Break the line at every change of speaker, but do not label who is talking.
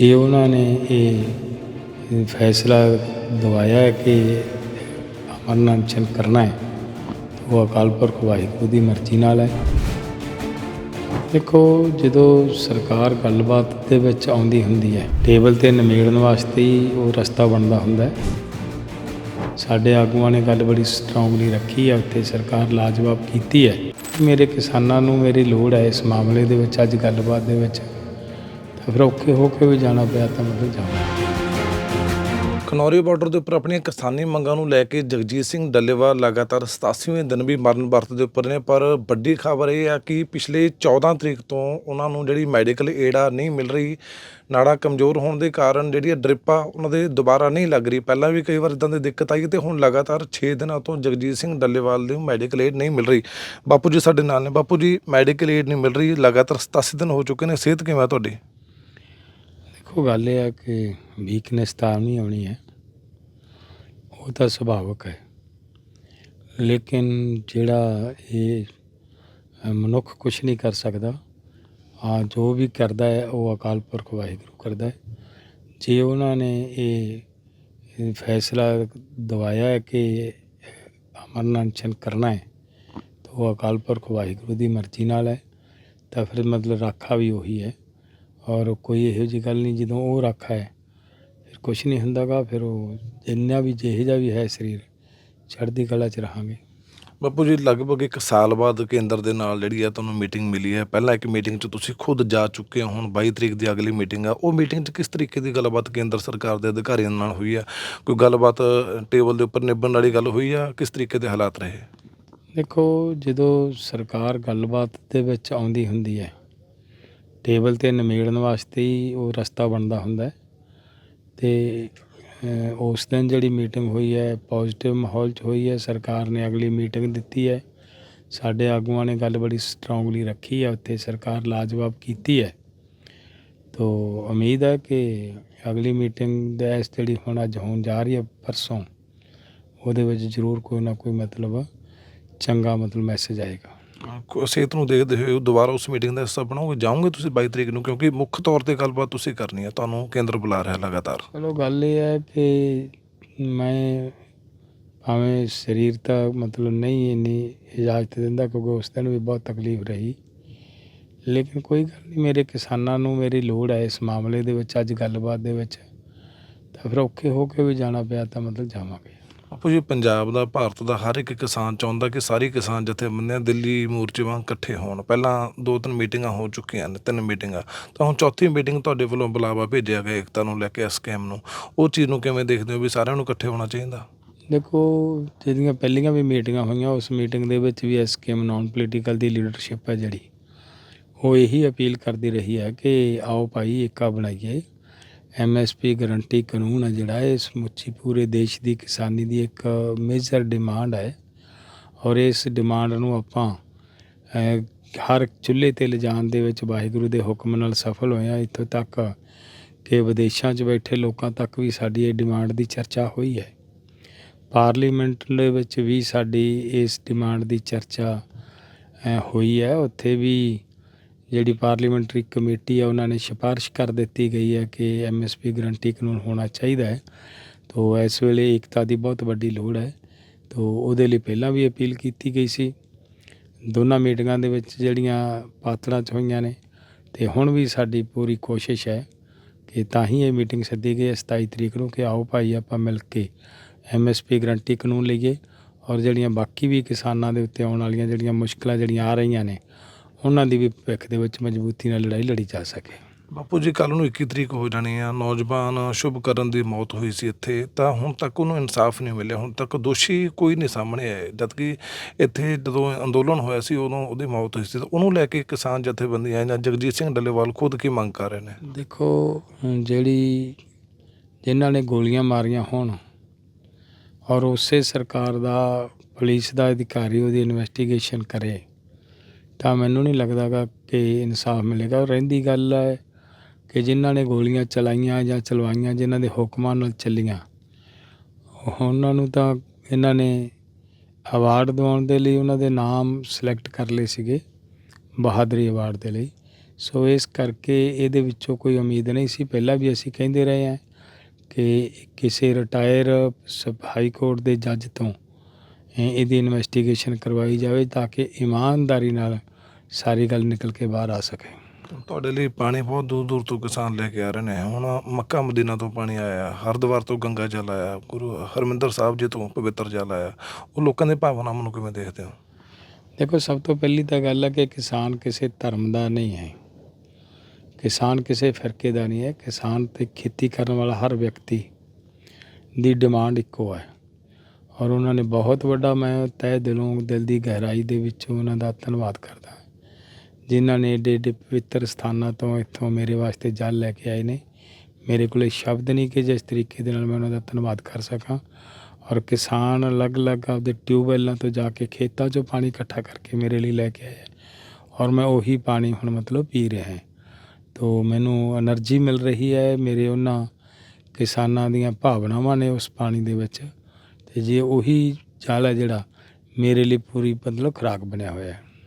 ਜੇ ਉਹਨਾਂ ਨੇ ਇਹ ਫੈਸਲਾ ਦਵਾਇਆ ਕਿ ਅਮਰ ਅਨਸ਼ਨ ਕਰਨਾ ਹੈ, ਉਹ ਅਕਾਲ ਪੁਰਖ ਵਾਹਿਗੁਰੂ ਦੀ ਮਰਜ਼ੀ ਨਾਲ ਹੈ। ਦੇਖੋ, ਜਦੋਂ ਸਰਕਾਰ ਗੱਲਬਾਤ ਦੇ ਵਿੱਚ ਆਉਂਦੀ ਹੁੰਦੀ ਹੈ, ਟੇਬਲ ਤੇ ਨਿਮੇੜਨ ਵਾਸਤੇ ਹੀ ਉਹ ਰਸਤਾ ਬਣਦਾ ਹੁੰਦਾ ਹੈ। ਸਾਡੇ ਆਗੂਆਂ ਨੇ ਗੱਲ ਬੜੀ ਸਟਰੋਂਗਲੀ ਰੱਖੀ ਹੈ, ਉੱਥੇ ਸਰਕਾਰ ਲਾਜਵਾਬ ਕੀਤੀ ਹੈ। ਮੇਰੇ ਕਿਸਾਨਾਂ ਨੂੰ ਮੇਰੀ ਲੋੜ ਹੈ ਇਸ ਮਾਮਲੇ ਦੇ ਵਿੱਚ ਅੱਜ ਗੱਲਬਾਤ ਦੇ ਵਿੱਚ। ਫਿਰ ਔਖੇ ਹੋ ਕੇ ਵੀ ਜਾਣਾ ਪਿਆ ਤਾਂ ਮਤਲਬ ਜਾਣਾ
ਖਨੌਰੀ ਬਾਰਡਰ ਦੇ ਉੱਪਰ ਆਪਣੀਆਂ ਕਿਸਾਨੀ ਮੰਗਾਂ ਨੂੰ ਲੈ ਕੇ ਜਗਜੀਤ ਸਿੰਘ ਡੱਲੇਵਾਲ ਲਗਾਤਾਰ 87ਵੇਂ ਦਿਨ ਵੀ ਮਰਨ ਵਰਤ ਦੇ ਉੱਪਰ ਨੇ, ਪਰ ਵੱਡੀ ਖਬਰ ਇਹ ਆ ਕਿ ਪਿਛਲੇ 14 ਤਰੀਕ ਤੋਂ ਉਹਨਾਂ ਨੂੰ ਜਿਹੜੀ ਮੈਡੀਕਲ ਏਡ ਆ ਨਹੀਂ ਮਿਲ ਰਹੀ, ਨਾੜਾ ਕਮਜ਼ੋਰ ਹੋਣ ਦੇ ਕਾਰਨ ਜਿਹੜੀ ਡ੍ਰਿਪ ਆ ਉਹਨਾਂ ਦੇ ਦੁਬਾਰਾ ਨਹੀਂ ਲੱਗ ਰਹੀ। ਪਹਿਲਾਂ ਵੀ ਕਈ ਵਾਰ ਇਦਾਂ ਦੀ ਦਿੱਕਤ ਆਈ ਤੇ ਹੁਣ ਲਗਾਤਾਰ 6 ਦਿਨਾਂ ਤੋਂ ਜਗਜੀਤ ਸਿੰਘ ਡੱਲੇਵਾਲ ਦੀ ਮੈਡੀਕਲ ਏਡ ਨਹੀਂ ਮਿਲ ਰਹੀ। ਬਾਪੂ ਜੀ ਸਾਡੇ ਨਾਲ ਨੇ। ਬਾਪੂ ਜੀ, ਮੈਡੀਕਲ ਏਡ ਨਹੀਂ ਮਿਲ ਰਹੀ, ਲਗਾਤਾਰ 87 ਦਿਨ ਹੋ ਚੁੱਕੇ ਨੇ। ਸਿਹਤ ਕਿਵੇਂ ਆ ਤੁਹਾਡੀ?
ਦੇਖੋ ਗੱਲ ਇਹ ਹੈ ਕਿ ਵੀਕਨੈਸ ਤਾਂ ਨਹੀਂ ਆਉਣੀ ਹੈ, ਉਹ ਤਾਂ ਸੁਭਾਵਕ ਹੈ। ਲੇਕਿਨ ਜਿਹੜਾ ਇਹ ਮਨੁੱਖ ਕੁਝ ਨਹੀਂ ਕਰ ਸਕਦਾ ਆ ਜੋ ਵੀ ਕਰਦਾ ਹੈ, ਉਹ ਅਕਾਲ ਪੁਰਖ ਵਾਹਿਗੁਰੂ ਕਰਦਾ ਹੈ। ਜੇ ਉਹਨਾਂ ਨੇ ਇਹ ਫੈਸਲਾ ਦਵਾਇਆ ਹੈ ਕਿ ਅਮਰ ਕਰਨਾ ਹੈ, ਤਾਂ ਉਹ ਅਕਾਲ ਪੁਰਖ ਵਾਹਿਗੁਰੂ ਦੀ ਮਰਜ਼ੀ ਨਾਲ ਹੈ, ਤਾਂ ਫਿਰ ਮਤਲਬ ਰਾਖਾ ਵੀ ਉਹੀ ਹੈ। ਔਰ ਕੋਈ ਇਹੋ ਜਿਹੀ ਗੱਲ ਨਹੀਂ ਜਦੋਂ ਉਹ ਰਾਖਾ ਹੈ ਫਿਰ ਕੁਝ ਨਹੀਂ ਹੁੰਦਾਗਾ ਫਿਰ ਉਹ ਜਿੰਨਾ ਵੀ ਜਿਹੋ ਜਿਹਾ ਵੀ ਹੈ ਸਰੀਰ ਚੜ੍ਹਦੀ ਕਲਾ 'ਚ ਰਹਾਂਗੇ।
ਬਾਪੂ ਜੀ ਲਗਭਗ ਇੱਕ ਸਾਲ ਬਾਅਦ ਕੇਂਦਰ ਦੇ ਨਾਲ ਜਿਹੜੀ ਆ ਤੁਹਾਨੂੰ ਮੀਟਿੰਗ ਮਿਲੀ ਹੈ। ਪਹਿਲਾਂ ਇੱਕ ਮੀਟਿੰਗ 'ਚ ਤੁਸੀਂ ਖੁਦ ਜਾ ਚੁੱਕੇ ਹੋ ਹੁਣ 22 ਤਰੀਕ ਦੀ ਅਗਲੀ ਮੀਟਿੰਗ ਆ। ਉਹ ਮੀਟਿੰਗ 'ਚ ਕਿਸ ਤਰੀਕੇ ਦੀ ਗੱਲਬਾਤ ਕੇਂਦਰ ਸਰਕਾਰ ਦੇ ਅਧਿਕਾਰੀਆਂ ਨਾਲ ਹੋਈ ਆ? ਕੋਈ ਗੱਲਬਾਤ ਟੇਬਲ ਦੇ ਉੱਪਰ ਨਿਭਣ ਵਾਲੀ ਗੱਲ ਹੋਈ ਆ? ਕਿਸ ਤਰੀਕੇ ਦੇ ਹਾਲਾਤ ਰਹੇ?
ਦੇਖੋ ਜਦੋਂ ਸਰਕਾਰ ਗੱਲਬਾਤ ਦੇ ਵਿੱਚ ਆਉਂਦੀ ਹੁੰਦੀ ਹੈ ਟੇਬਲ ਤੇ ਨਿਮੇੜਨ ਵਾਸਤੇ ਹੀ ਉਹ ਰਸਤਾ ਬਣਦਾ ਹੁੰਦਾ ਹੈ। ਤੇ ਉਸ ਦਿਨ ਜਿਹੜੀ ਮੀਟਿੰਗ ਹੋਈ ਹੈ ਪੋਜ਼ਿਟਿਵ ਮਾਹੌਲ 'ਚ ਹੋਈ ਹੈ, ਸਰਕਾਰ ਨੇ ਅਗਲੀ ਮੀਟਿੰਗ ਦਿੱਤੀ ਹੈ। ਸਾਡੇ ਆਗੂਆਂ ਨੇ ਗੱਲ ਬੜੀ ਸਟਰੋਂਗਲੀ ਰੱਖੀ ਹੈ, ਉੱਥੇ ਸਰਕਾਰ ਲਾਜਵਾਬ ਕੀਤੀ ਹੈ। ਤੋ ਉਮੀਦ ਹੈ ਕਿ ਅਗਲੀ ਮੀਟਿੰਗ ਦਾ ਇਸ ਜਿਹੜੀ ਹੁਣ ਅੱਜ ਹੋਣ ਜਾ ਰਹੀ ਹੈ, ਪਰਸੋਂ, ਉਹਦੇ ਵਿੱਚ ਜ਼ਰੂਰ ਕੋਈ ਨਾ ਕੋਈ ਮਤਲਬ ਚੰਗਾ ਮਤਲਬ ਮੈਸੇਜ ਆਏਗਾ।
ਸਿਹਤ ਨੂੰ ਦੇਖਦੇ ਹੋਏ ਦੁਬਾਰਾ ਉਸ ਮੀਟਿੰਗ ਦਾ ਹਿੱਸਾ ਬਣੋਗੇ ਜਾਓਗੇ ਤੁਸੀਂ 22 ਤਰੀਕ ਨੂੰ? ਕਿਉਂਕਿ ਮੁੱਖ ਤੌਰ ਤੇ ਗੱਲਬਾਤ ਤੁਸੀਂ ਕਰਨੀ ਹੈ। ਤੁਹਾਨੂੰ ਕੇਂਦਰ ਬੁਲਾ ਰਿਹਾ ਲਗਾਤਾਰ।
ਚਲੋ, ਗੱਲ ਇਹ ਹੈ ਕਿ ਮੈਂ ਭਾਵੇਂ ਸਰੀਰ ਤਾਂ ਮਤਲਬ ਨਹੀਂ ਇੰਨੀ ਇਜਾਜ਼ਤ ਦਿੰਦਾ ਕਿਉਂਕਿ ਉਸ ਦਿਨ ਵੀ ਬਹੁਤ ਤਕਲੀਫ ਰਹੀ। ਲੇਕਿਨ ਕੋਈ ਗੱਲ ਨਹੀਂ, ਮੇਰੇ ਕਿਸਾਨਾਂ ਨੂੰ ਮੇਰੀ ਲੋੜ ਹੈ ਇਸ ਮਾਮਲੇ ਦੇ ਵਿੱਚ, ਅੱਜ ਗੱਲਬਾਤ ਦੇ ਵਿੱਚ। ਤਾਂ ਫਿਰ ਔਖੇ ਹੋ ਕੇ ਵੀ ਜਾਣਾ ਪਿਆ ਤਾਂ ਮਤਲਬ ਜਾਵਾਂਗੇ।
ਆਪੋ ਜੀ ਪੰਜਾਬ ਦਾ, ਭਾਰਤ ਦਾ ਹਰ ਇੱਕ ਕਿਸਾਨ ਚਾਹੁੰਦਾ ਕਿ ਸਾਰੀ ਕਿਸਾਨ ਜਥੇਬੰਦੀਆਂ ਦਿੱਲੀ ਮੋਰਚੇ ਵਾਂਗ ਇਕੱਠੇ ਹੋਣ। ਪਹਿਲਾਂ ਦੋ ਤਿੰਨ ਮੀਟਿੰਗਾਂ ਹੋ ਚੁੱਕੀਆਂ ਨੇ, ਤਿੰਨ ਮੀਟਿੰਗਾਂ। ਤਾਂ ਹੁਣ ਚੌਥੀ ਮੀਟਿੰਗ ਤੁਹਾਡੇ ਵੱਲੋਂ ਬੁਲਾਵਾ ਭੇਜਿਆ ਗਿਆ ਏਕਤਾ ਨੂੰ ਲੈ ਕੇ ਇਸ ਸਕੀਮ ਨੂੰ। ਉਹ ਚੀਜ਼ ਨੂੰ ਕਿਵੇਂ ਦੇਖਦੇ ਹੋ ਵੀ ਸਾਰਿਆਂ ਨੂੰ ਇਕੱਠੇ ਹੋਣਾ ਚਾਹੀਦਾ?
ਦੇਖੋ, ਜਿਹੜੀਆਂ ਪਹਿਲੀਆਂ ਵੀ ਮੀਟਿੰਗਾਂ ਹੋਈਆਂ, ਉਸ ਮੀਟਿੰਗ ਦੇ ਵਿੱਚ ਵੀ ਐਸਕੇਐਮ ਨਾਨ ਪੋਲੀਟੀਕਲ ਦੀ ਲੀਡਰਸ਼ਿਪ ਹੈ ਜਿਹੜੀ। ਉਹ ਇਹੀ ਅਪੀਲ ਕਰਦੀ ਰਹੀ ਹੈ ਕਿ ਆਓ ਭਾਈ ਏਕਾ ਬਣਾਈਏ। ਐਮਐਸਪੀ ਗਰੰਟੀ ਕਾਨੂੰਨ ਹੈ ਜਿਹੜਾ ਇਹ ਸਮੁੱਚੀ ਪੂਰੇ ਦੇਸ਼ ਦੀ ਕਿਸਾਨੀ ਦੀ ਇੱਕ ਮੇਜਰ ਡਿਮਾਂਡ ਹੈ ਔਰ ਇਸ ਡਿਮਾਂਡ ਨੂੰ ਆਪਾਂ ਹਰ ਚੁੱਲ੍ਹੇ ਤੇ ਲਿਜਾਣ ਦੇ ਵਿੱਚ ਵਾਹਿਗੁਰੂ ਦੇ ਹੁਕਮ ਨਾਲ ਸਫਲ ਹੋਏ ਹਾਂ ਇੱਥੋਂ ਤੱਕ ਕਿ ਵਿਦੇਸ਼ਾਂ 'ਚ ਬੈਠੇ ਲੋਕਾਂ ਤੱਕ ਵੀ ਸਾਡੀ ਇਹ ਡਿਮਾਂਡ ਦੀ ਚਰਚਾ ਹੋਈ ਹੈ। ਪਾਰਲੀਮੈਂਟ ਦੇ ਵਿੱਚ ਵੀ ਸਾਡੀ ਇਸ ਡਿਮਾਂਡ ਦੀ ਚਰਚਾ ਹੋਈ ਹੈ। ਉੱਥੇ ਵੀ ਜਿਹੜੀ ਪਾਰਲੀਮੈਂਟਰੀ ਕਮੇਟੀ ਹੈ ਉਹਨਾਂ ਨੇ ਸਿਫਾਰਿਸ਼ ਕਰ ਦਿੱਤੀ ਗਈ ਹੈ ਕਿ ਐਮਐਸਪੀ ਗਰੰਟੀ ਕਾਨੂੰਨ ਹੋਣਾ ਚਾਹੀਦਾ ਹੈ। ਤੋ ਇਸ ਵੇਲੇ ਏਕਤਾ ਦੀ ਬਹੁਤ ਵੱਡੀ ਲੋੜ ਹੈ। ਤੋ ਉਹਦੇ ਲਈ ਪਹਿਲਾਂ ਵੀ ਅਪੀਲ ਕੀਤੀ ਗਈ ਸੀ। ਦੋਨਾਂ ਮੀਟਿੰਗਾਂ ਦੇ ਵਿੱਚ ਜਿਹੜੀਆਂ ਪਾਤੜਾਂ 'ਚ ਹੋਈਆਂ ਨੇ, ਤੇ ਹੁਣ ਵੀ ਸਾਡੀ ਪੂਰੀ ਕੋਸ਼ਿਸ਼ ਹੈ ਕਿ ਤਾਂ ਹੀ ਇਹ ਮੀਟਿੰਗ ਸੱਦੀ ਗਈ ਹੈ 27 ਤਰੀਕ ਨੂੰ ਕਿ ਆਓ ਭਾਈ, ਆਪਾਂ ਮਿਲ ਕੇ ਐਮਐਸਪੀ ਗਰੰਟੀ ਕਾਨੂੰਨ ਲਈਏ। ਔਰ ਜਿਹੜੀਆਂ ਬਾਕੀ ਵੀ ਕਿਸਾਨਾਂ ਦੇ ਉੱਤੇ ਆਉਣ ਵਾਲੀਆਂ ਜਿਹੜੀਆਂ ਮੁਸ਼ਕਲਾਂ ਜਿਹੜੀਆਂ ਆ ਰਹੀਆਂ ਨੇ ਉਹਨਾਂ ਦੀ ਵੀ ਭਵਿੱਖ ਦੇ ਵਿੱਚ ਮਜ਼ਬੂਤੀ ਨਾਲ ਲੜਾਈ ਲੜੀ ਜਾ ਸਕੇ।
ਬਾਪੂ ਜੀ ਕੱਲ ਨੂੰ 21 ਤਰੀਕ ਹੋ ਜਾਣੀ ਆ। ਨੌਜਵਾਨ ਸ਼ੁਭਕਰਨ ਦੀ ਮੌਤ ਹੋਈ ਸੀ ਇੱਥੇ। ਤਾਂ ਹੁਣ ਤੱਕ ਉਹਨੂੰ ਇਨਸਾਫ ਨਹੀਂ ਮਿਲਿਆ। ਹੁਣ ਤੱਕ ਦੋਸ਼ੀ ਕੋਈ ਨਹੀਂ ਸਾਹਮਣੇ ਆਇਆ। ਜਦਕਿ ਇੱਥੇ ਜਦੋਂ ਅੰਦੋਲਨ ਹੋਇਆ ਸੀ ਉਦੋਂ ਉਹਦੀ ਮੌਤ ਹੋਈ ਸੀ। ਤਾਂ ਉਹਨੂੰ ਲੈ ਕੇ ਕਿਸਾਨ ਜਥੇਬੰਦੀਆਂ ਜਾਂ ਜਗਜੀਤ ਸਿੰਘ ਡੱਲੇਵਾਲ ਖੁਦ ਕੀ ਮੰਗ ਕਰ ਰਹੇ ਨੇ?
ਦੇਖੋ ਜਿਹੜੀ ਜਿਨ੍ਹਾਂ ਨੇ ਗੋਲੀਆਂ ਮਾਰੀਆਂ ਹੋਣ ਔਰ ਉਸੇ ਸਰਕਾਰ ਦਾ ਪੁਲਿਸ ਦਾ ਅਧਿਕਾਰੀ ਉਹਦੀ ਇਨਵੈਸਟੀਗੇਸ਼ਨ ਕਰੇ ਤਾਂ ਮੈਨੂੰ ਨਹੀਂ ਲੱਗਦਾ ਗਾ ਕਿ ਇਨਸਾਫ ਮਿਲੇਗਾ। ਰਹਿੰਦੀ ਗੱਲ ਹੈ ਕਿ ਜਿਨ੍ਹਾਂ ਨੇ ਗੋਲੀਆਂ ਚਲਾਈਆਂ ਜਾਂ ਚਲਵਾਈਆਂ, ਜਿਨ੍ਹਾਂ ਦੇ ਹੁਕਮਾਂ ਨਾਲ ਚੱਲੀਆਂ, ਉਹਨਾਂ ਨੂੰ ਤਾਂ ਇਹਨਾਂ ਨੇ ਅਵਾਰਡ ਦਿਵਾਉਣ ਦੇ ਲਈ ਉਹਨਾਂ ਦੇ ਨਾਮ ਸਿਲੈਕਟ ਕਰ ਲਏ ਸੀਗੇ, ਬਹਾਦਰੀ ਅਵਾਰਡ ਦੇ ਲਈ। ਸੋ ਇਸ ਕਰਕੇ ਇਹਦੇ ਵਿੱਚੋਂ ਕੋਈ ਉਮੀਦ ਨਹੀਂ ਸੀ। ਪਹਿਲਾਂ ਵੀ ਅਸੀਂ ਕਹਿੰਦੇ ਰਹੇ ਹਾਂ ਕਿ ਕਿਸੇ ਰਿਟਾਇਰ ਹਾਈ ਕੋਰਟ ਦੇ ਜੱਜ ਤੋਂ ਇਹਦੀ ਇਨਵੈਸਟੀਗੇਸ਼ਨ ਕਰਵਾਈ ਜਾਵੇ ਤਾਂ ਕਿ ਇਮਾਨਦਾਰੀ ਨਾਲ ਸਾਰੀ ਗੱਲ ਨਿਕਲ ਕੇ ਬਾਹਰ ਆ ਸਕੇ।
ਤੁਹਾਡੇ ਲਈ ਪਾਣੀ ਬਹੁਤ ਦੂਰ ਦੂਰ ਤੋਂ ਕਿਸਾਨ ਲੈ ਕੇ ਆ ਰਹੇ ਨੇ। ਹੁਣ ਮੱਕਾ ਮਦੀਨਾ ਤੋਂ ਪਾਣੀ ਆਇਆ ਹਰਿਦੁਆਰ ਤੋਂ ਗੰਗਾ ਜਲ ਆਇਆ ਗੁਰੂ ਹਰਮਿੰਦਰ ਸਾਹਿਬ ਜੀ ਤੋਂ ਪਵਿੱਤਰ ਜਲ ਆਇਆ। ਉਹ ਲੋਕਾਂ ਦੇ ਭਾਵਨਾਵਾਂ ਨੂੰ ਕਿਵੇਂ ਦੇਖਦੇ ਹੋ?
ਦੇਖੋ ਸਭ ਤੋਂ ਪਹਿਲੀ ਤਾਂ ਗੱਲ ਹੈ ਕਿ ਕਿਸਾਨ ਕਿਸੇ ਧਰਮ ਦਾ ਨਹੀਂ ਹੈ। ਕਿਸਾਨ ਕਿਸੇ ਫਿਰਕੇ ਦਾ ਨਹੀਂ ਹੈ। ਕਿਸਾਨ ਤੇ ਖੇਤੀ ਕਰਨ ਵਾਲਾ ਹਰ ਵਿਅਕਤੀ ਦੀ ਡਿਮਾਂਡ ਇੱਕੋ ਹੈ। ਔਰ ਉਹਨਾਂ ਨੇ ਬਹੁਤ ਵੱਡਾ ਮੈਂ ਤਹਿ ਦਿਲੋਂ, ਦਿਲ ਦੀ ਗਹਿਰਾਈ ਦੇ ਵਿੱਚੋਂ ਉਹਨਾਂ ਦਾ ਧੰਨਵਾਦ ਕਰਦਾ ਜਿਨ੍ਹਾਂ ਨੇ ਏਡੇ ਏਡੇ ਪਵਿੱਤਰ ਸਥਾਨਾਂ ਤੋਂ ਇੱਥੋਂ ਮੇਰੇ ਵਾਸਤੇ ਜਲ ਲੈ ਕੇ ਆਏ ਨੇ। ਮੇਰੇ ਕੋਲੇ ਸ਼ਬਦ ਨਹੀਂ ਕਿ ਜਿਸ ਤਰੀਕੇ ਦੇ ਨਾਲ ਮੈਂ ਉਹਨਾਂ ਦਾ ਧੰਨਵਾਦ ਕਰ ਸਕਾਂ। ਔਰ ਕਿਸਾਨ ਅਲੱਗ-ਅਲੱਗ ਆਪਦੇ ਟਿਊਬਵੈਲਾਂ ਤੋਂ ਜਾ ਕੇ ਖੇਤਾਂ 'ਚੋਂ ਪਾਣੀ ਇਕੱਠਾ ਕਰਕੇ ਮੇਰੇ ਲਈ ਲੈ ਕੇ ਆਏ ਔਰ ਮੈਂ ਉਹੀ ਪਾਣੀ ਹੁਣ ਮਤਲਬ ਪੀ ਰਿਹਾ ਹਾਂ। ਤੋ ਮੈਨੂੰ એનર્ਜੀ ਮਿਲ ਰਹੀ ਹੈ ਮੇਰੇ ਉਹਨਾਂ ਕਿਸਾਨਾਂ ਦੀਆਂ ਭਾਵਨਾਵਾਂ ਨੇ ਉਸ ਪਾਣੀ ਦੇ ਵਿੱਚ। ਅਤੇ ਜੇ ਉਹੀ ਚਾਲ ਹੈ ਜਿਹੜਾ ਮੇਰੇ ਲਈ ਪੂਰੀ ਮਤਲਬ ਖੁਰਾਕ ਬਣਿਆ ਹੋਇਆ